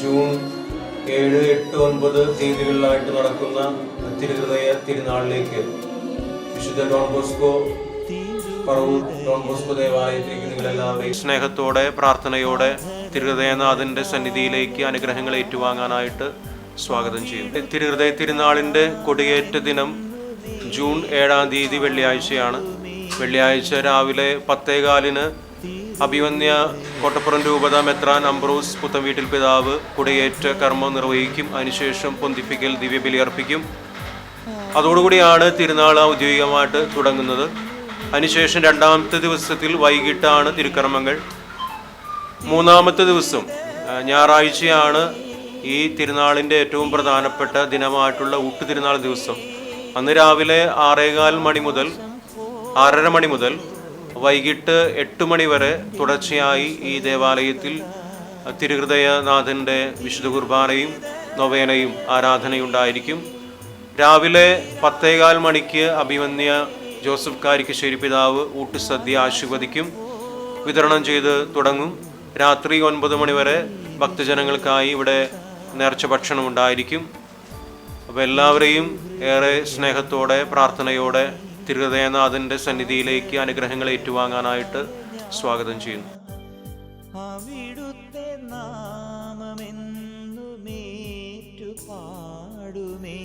June ഏഴ് എട്ട് ഒൻപത് തീയതികളിലായിട്ട് നടക്കുന്ന തിരുഹൃദയ തിരുനാളിലേക്ക് വിശുദ്ധ ഡോൺ ബോസ്കോ സ്നേഹത്തോടെ പ്രാർത്ഥനയോടെ തിരുഹൃദയനാഥന്റെ സന്നിധിയിലേക്ക് അനുഗ്രഹങ്ങൾ ഏറ്റുവാങ്ങാനായിട്ട് സ്വാഗതം ചെയ്യും. തിരുഹൃദയ തിരുനാളിന്റെ കൊടിയേറ്റ ദിനം ജൂൺ ഏഴാം തീയതി വെള്ളിയാഴ്ചയാണ്. വെള്ളിയാഴ്ച രാവിലെ പത്തേകാലിന് അഭിവന്യ കോട്ടപ്പുറം രൂപത മെത്രാൻ അംബ്രോസ് പുത്തൻവീട്ടിൽ പിതാവ് കുടിയേറ്റ കർമ്മം നിർവഹിക്കും. അതിനുശേഷം പൊന്തിപ്പിക്കൽ ദിവ്യബലി അർപ്പിക്കും. അതോടുകൂടിയാണ് തിരുനാൾ ഔദ്യോഗികമായിട്ട് തുടങ്ങുന്നത്. അതിനുശേഷം രണ്ടാമത്തെ ദിവസത്തിൽ വൈകിട്ടാണ് തിരുക്കർമ്മങ്ങൾ. മൂന്നാമത്തെ ദിവസം ഞായറാഴ്ചയാണ് ഈ തിരുനാളിന്റെ ഏറ്റവും പ്രധാനപ്പെട്ട ദിനമായിട്ടുള്ള ഊട്ട് തിരുനാൾ ദിവസം. അന്ന് രാവിലെ ആറേകാൽ മണി മുതൽ ആറര മണി മുതൽ വൈകിട്ട് എട്ട് മണി വരെ തുടർച്ചയായി ഈ ദേവാലയത്തിൽ തിരുഹൃദയനാഥന്റെ വിശുദ്ധ കുർബാനയും നൊവേനയും ആരാധനയുണ്ടായിരിക്കും. രാവിലെ പത്തേകാൽ മണിക്ക് അഭിമന്യ ജോസഫ് കാരിക്കശ്ശേരി പിതാവ് ഊട്ടുസദ്യ ആശീർവദിക്കും. വിതരണം ചെയ്ത് തുടങ്ങും. രാത്രി ഒൻപത് മണി വരെ ഭക്തജനങ്ങൾക്കായി ഇവിടെ നേർച്ച ഭക്ഷണം ഉണ്ടായിരിക്കും. അപ്പോൾ എല്ലാവരെയും ഏറെ സ്നേഹത്തോടെ പ്രാർത്ഥനയോടെ തിരുഹൃദയനാഥന്റെ സന്നിധിയിലേക്ക് അനുഗ്രഹങ്ങൾ ഏറ്റുവാങ്ങാനായിട്ട് സ്വാഗതം ചെയ്യുന്നു. അവിടുത്തെ നാമമെന്നുമേറ്റു പാടുമേ